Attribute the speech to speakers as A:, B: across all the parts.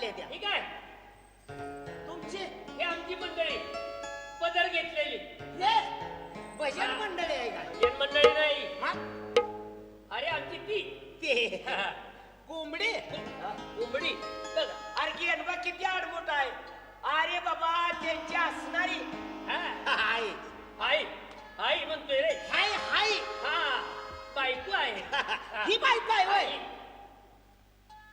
A: सोडल्या त्या.
B: ठीक आहे?
A: तुमचे
B: हे आमची मंडळी पदर घेतलेली.
A: हे भजन मंडळी आहे का?
B: जन मंडळी नाही.
A: हा?
B: अरे आमची ती.
A: ते. कोंबडे?
B: कोंबडी. बघा.
C: अरे गेनबा किती आडमोठ आहे. अरे बाबा त्यांची असणारी.
B: हा.
A: हाय.
B: आई आई म्हणतोय रे.
A: हाय हाय.
B: हा. बायको आहे. हा.
A: ही बायको आहे होय.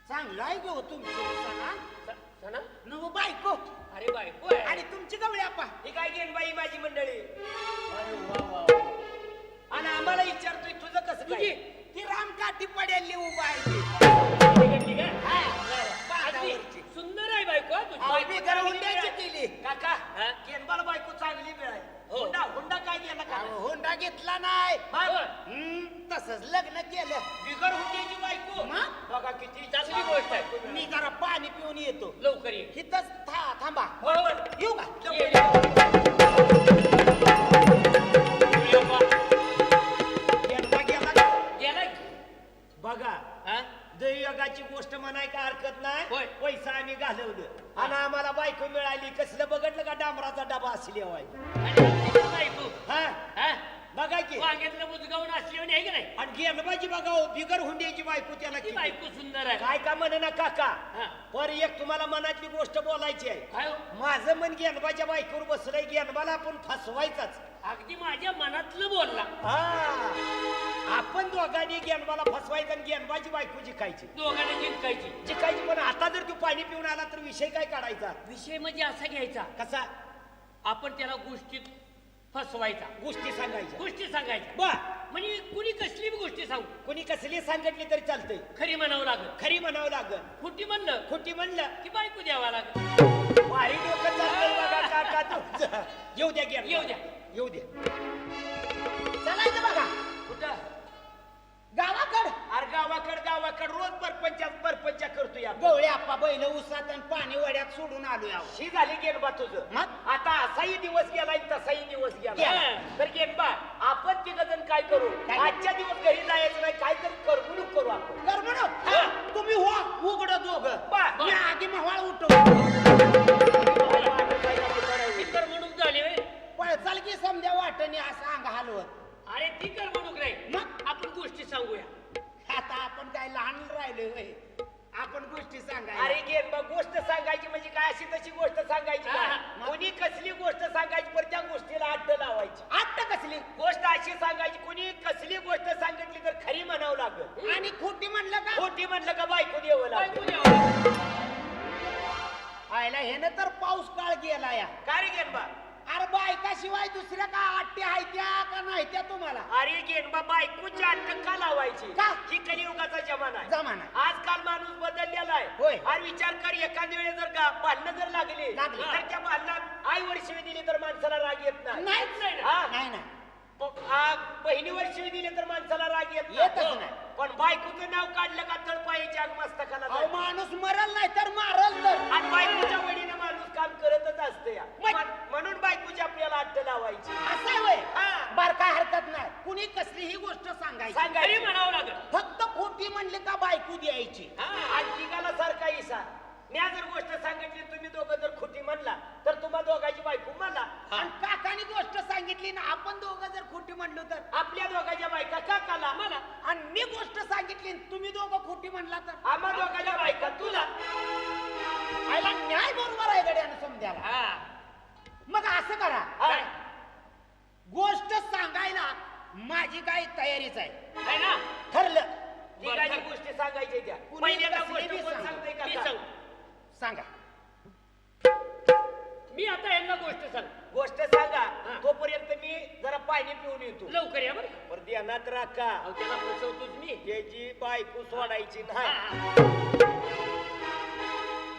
A: चांगलं आहे गो तुमचं. सणा.
B: स- सना
A: नव बायको.
B: अरे बायको आहे.
A: आणि तुमची गवळी आपा.
C: ही काय गेनबाई माझी मंडळी?
A: अरे वा वा वा.
C: आणि आम्हाला विचारतोय तुझं कसं
B: तुझी?
A: ती रामकाठी पडेल उभा आहे ती. हा.
B: सुंदर आहे बायको हा तुझी.
A: हुंड्याची केली
C: काका
B: हा?
C: गेनबाला बायको चांगली मिळाली
B: हो.
C: हुंडा हुंडा काय गेला का?
A: हुंडा घेतला नाही. तसंच लग्न केलं.
C: बिगर हुंड्याची बायको.
A: मग?
C: बघा किती
B: चांगली गोष्ट आहे.
A: मी जरा पाणी पिऊन येतो.
B: लवकर ये.
A: इथंच था थांबा.
B: बरोबर
A: येऊ का?
B: ये. सुंदर आहे
C: काय का म्हणे ना काका
B: हा.
C: पर एक तुम्हाला मनातली गोष्ट बोलायची आहे.
B: काय हो?
C: माझं मन गेनबाच्या बायकोवर बसलंय गेनबाला आपण फसवायचाच.
B: अगदी माझ्या मनातलं बोलला.
C: हा. आपण दोघांनी गेनबाला फसवायचं आणि गेनबाची बायको जिकायची.
B: दोघांना जिंकायची.
C: जिकायची पण आता जर तू पाणी पिऊन आला तर विषय काय काढायचा?
B: विषय म्हणजे असा घ्यायचा.
C: कसा?
B: आपण त्याला गोष्टीत फसवायचा.
C: गोष्टी सांगायच्या.
B: गोष्टी सांगायच्या.
C: बर
B: म्हणजे कुणी कसली बी गोष्टी सांगू.
C: कोणी कसली सांगितली तरी चालतंय.
B: खरी म्हणावं लागत
C: खरी म्हणावं लागल.
B: खोटी म्हणलं.
C: खोटी म्हणलं.
B: की बायको द्यावा लागत
C: भारी डोकं चालतंय बघा काका तुमचं. येऊ द्या गेन
B: येऊ द्या.
C: येऊ द्या.
A: चालायचं बघा.
C: कुठं?
A: गावाकड.
C: अरे गावाकड गावाकड. रोज परपंचा या
A: गवळे आपा बैल उसात आणि पाणी वड्यात सोडून आलो यावं
C: ही झाली गेनबा तुझं.
A: मग?
C: आता असाही दिवस गेलाय तसाही दिवस गेला
B: गेला.
C: तर गेनबा आपण तिघ जण काय करू?
A: काय?
C: आजच्या दिवस घरी जायचं नाही काय तर करमणूक करू आपण.
A: कर म्हणून तुम्ही हो उघड दोघ.
C: बा.
A: मी आधी मवाळ उठव.
B: करमणूक झाली होय.
A: पळचाल की समजा वाटणी असं अंग हलवत.
B: अरे ती करमणूक नाही.
A: मग?
B: आपण गोष्टी सांगूया.
A: आता आपण काय लहान राहिलोय होय. आपण गोष्टी सांगाय
C: अरे गेनबा गोष्ट सांगायची म्हणजे काय? अशी तशी गोष्ट सांगायची
B: हा? हा.
C: कोणी कसली गोष्ट सांगायची पण त्या गोष्टीला अड्ड लावायची.
A: आत्ता कसली?
C: गोष्ट अशी सांगायची कोणी कसली गोष्ट सांगितली तर खरी म्हणावं लागल.
A: आणि खोटी म्हणलं का?
C: खोटी म्हणलं का बायको लागल.
B: द्यावा लागत.
A: आयला हेनं तर पाऊस काळ गेला या
C: का रे गेनबा
A: अरे बायका शिवाय दुसऱ्या का आट्या आहे त्या का नाही त्या तुम्हाला
C: अरे गेनबा बायकोची अटक का लावायची
A: का?
C: ही कलियुगाचा जमाना आहे
A: जमाना
C: आजकाल माणूस बदललेला आहे. आणि विचार कर एखाद्या वेळेस जर का भांडणं जर लागली
A: लागली.
C: तर त्या भांडणात आई शिवी दिली तर माणसाला राग येत नाही
A: नाहीच
B: नाही ना.
C: हा?
A: नाही ना
C: प- आ, बहिणीवर शिवी दिली तर माणसाला राग येत
A: येतच
C: हो.
A: नाही.
C: पण बायकोचं नाव काढलं का तळपायच्या मस्तकाला
A: अहो
C: जाते.
A: माणूस मरल नाही तर मारल तर
C: आणि बायकोच्या वडीनं काम करतच असते या.
A: मग-
C: म्हण- म्हणून बायकोची आपल्याला अट्ट लावायची.
A: असं होय?
C: हा.
A: बर काय हरकत नाही. कुणी कसलीही गोष्ट सांगायची.
C: सांगायची.
B: म्हणावं लागत
A: असं करा. गोष्ट सांगायला माझी काय तयारीच आहे.
B: आहे ना?
A: ठरलं.
C: गोष्टी सांगायच्या त्या.
A: कुणी
C: पहिल्यांदा
A: कसली
C: गोष्ट
A: बी
C: कोण
A: सांग.
C: सांगतंय
B: मी
C: का
B: सांग.
A: सांगा.
B: मी आता यांना गोष्ट सांग.
C: गोष्ट सांगा.
B: हा.
C: तोपर्यंत मी जरा पाणी पिऊन येतो.
B: लवकर या बरं.
C: पण ध्यानात राखा.
B: अहो, त्याला फसवतोच मी.
C: त्याची बायको सोडायची नाही.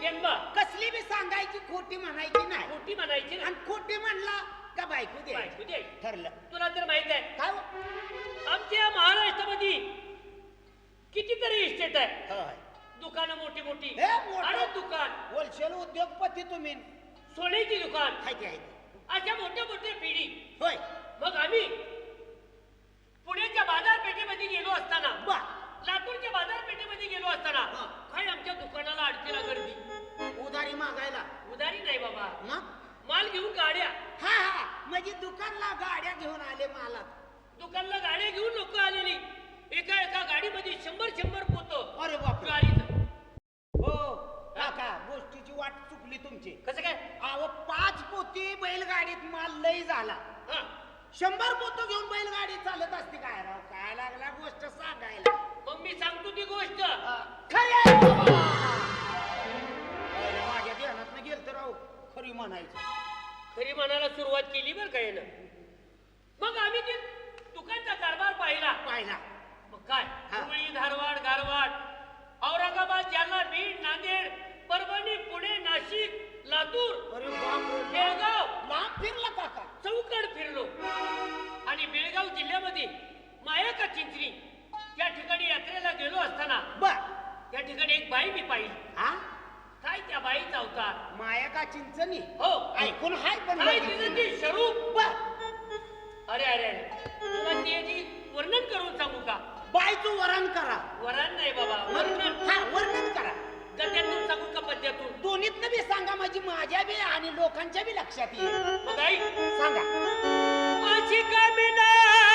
A: कसली बी सांगायची खोटी म्हणायची नाही.
B: खोटी म्हणायची ना
A: आणि खोटी म्हणला का बायको दे.
B: बायको द्यायची.
A: ठरलं.
B: तुला तर माहीत आहे.
A: काय हो?
B: आमच्या महाराष्ट्रामध्ये कितीतरी इस्टेट आहे.
A: होय.
B: दुकानं मोठी मोठी.
A: हे मोठं.
B: दुकान.
A: होलसेल उद्योगपती तुम्ही.
B: सोन्याची दुकान.
A: हाय की.
B: अशा मोठ्या मोठ्या पिढी.
A: होय.
B: मग आम्ही
A: लातूरच्या बाजारपेठेमध्ये
B: गेलो
A: असताना काय आमच्या दुकानाला अडकेला गर्दी
B: उधारी मागायला.
A: उधारी नाही बाबा. ना माल घेऊन गाड्या. हा हा. म्हणजे दुकानला गाड्या घेऊन आले
B: मालात. दुकानला गाड्या घेऊन लोक
A: खरी म्हणायचं.
B: खरी म्हणायला सुरुवात केली बरं का यानं? मग आम्ही ते दुकानचा कारभार पाहिला.
A: पाहिला.
B: मग काय?
A: हा.
B: हुबळी धारवाड गारवाड औरंगाबाद जालना बीड नांदेड परभणी पुणे नाशिक लातूर
A: अरे बापरे.
B: बेळगाव.
A: लांब फिरला काका
B: चौकड फिरलो. आणि बेळगाव जिल्ह्यामध्ये मायाका चिंचणी त्या ठिकाणी यात्रेला गेलो असताना
A: बर.
B: त्या ठिकाणी एक बाई मी पाहिली.
A: हा?
B: काय त्या बाईचा अवतार?
A: माया का चिंचणी
B: हो
A: ऐकून हाय पण
B: काय तिचं
A: नाही.
B: ती स्वरूप अरे अरे अरे. तुला त्याची वर्णन करून सांगू का?
A: बायचं वरण करा.
B: वरण नाही बाबा वर्णन
A: हा वर्णन करा.
B: गद्यातून सांगू का पद्यातून?
A: दोन्हीतनं बी सांगा माझी माझ्या बी आणि लोकांच्या बी लक्षात येईल.
B: मग आई.
A: सांगा.
B: माझी कामिना
A: त्या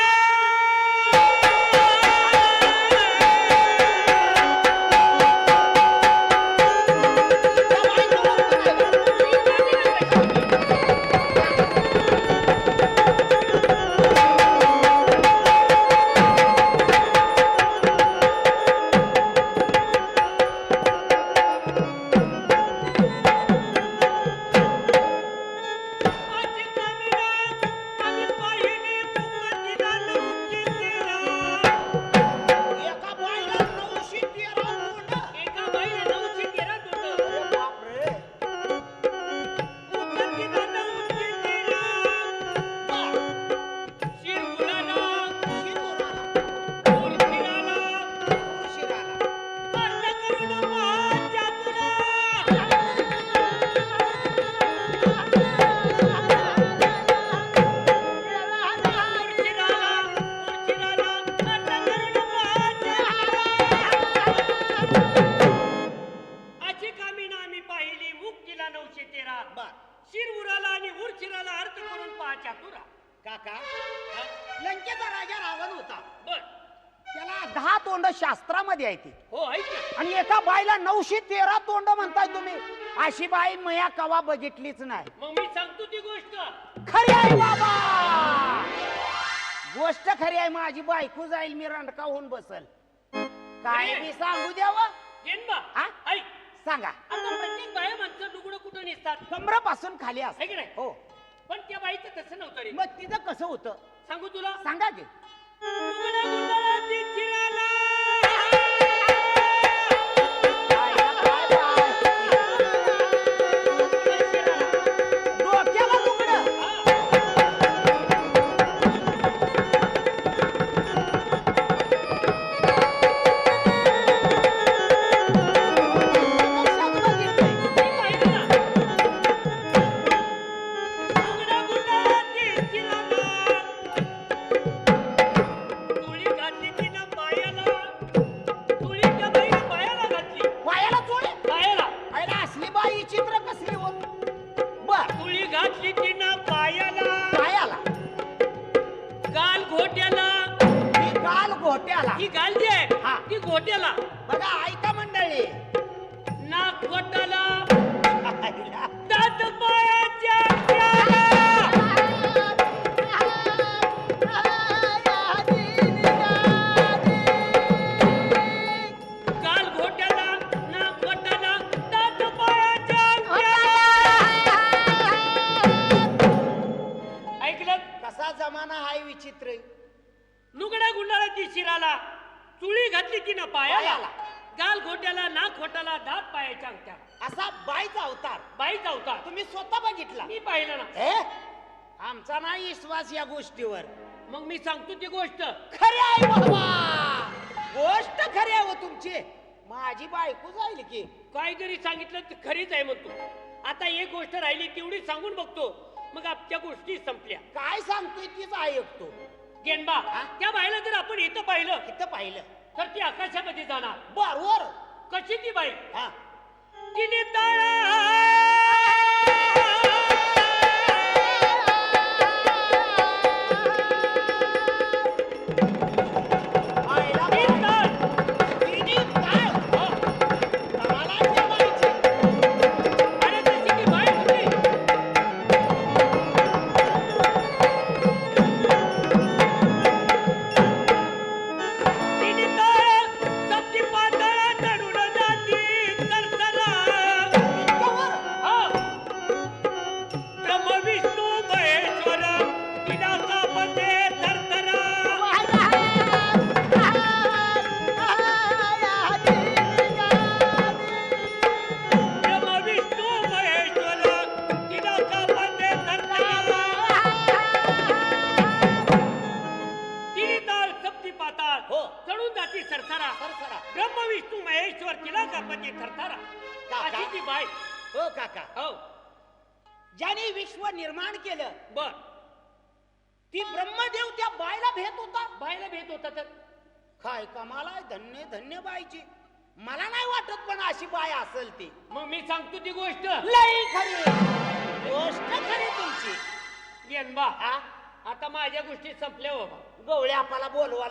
A: बाईला नऊशे तेरा तोंड म्हणताय तुम्ही. अशी बाई मया कवा बघितलीच नाही.
B: मग मी सांगतो ती गोष्ट.
A: खरी आहे बाबा. गोष्ट खरी आहे माझी बायको जाईल मी रंडका होऊन बसल. काय मी सांगू द्यावं? हा?
B: ऐक.
A: सांगा.
B: आता प्रत्येक बाया माणसं लुगडं कुठं नेसतात?
A: कमरापासून खाली
B: है
A: असं
B: की नाही?
A: हो.
B: पण त्या बाईचं तसं नव्हतं रे.
A: मग तिचं कसं होतं?
B: सांगू तुला?
A: सांगा की.
B: लुगडं गुंडाळाती चिराला. हा. ती घोट्याला.
A: बघा
B: घोटाला दात पायाच्या अंगठ्या.
A: असा बाईचा अवतार.
B: बाई चावता
A: तुम्ही स्वतः बघितला.
B: मी पाहिलं ना.
A: हे? आमचा नाही विश्वास या गोष्टीवर.
B: मग मी सांगतो ती गोष्ट.
A: खरी आहे बाबा. गोष्ट खरी आहे हो तुमची. माझी बायको जाईल की.
B: काय जरी सांगितलं तर खरीच आहे म्हणतो. आता एक गोष्ट राहिली तेवढी सांगून बघतो. मग आपल्या गोष्टी संपल्या.
A: काय सांगतोय तीच ऐकतो.
B: गेनबा? त्या बाईला जर आपण इथं पाहिलं
A: इथं पाहिलं.
B: तर ती आकाशामध्ये जाणार.
A: बरोबर.
B: कशी ती बाई?
A: हा.
B: तिने ताळा
A: विश्व निर्माण केलं.
B: बर.
A: ती ब्रह्मदेव त्या बायला भेट होता.
B: बायला भेट होता तर?
A: काय कमाल धन्य धन्य बायची मला नाही वाटत पण अशी बाय असेल ती.
B: मग मी सांगतो ती गोष्ट.
A: लई खरी गोष्ट खरी तुमची. हा
B: आता माझ्या गोष्टी संपल्या हो बाबा.
A: गवळे आपल्याला बोलवा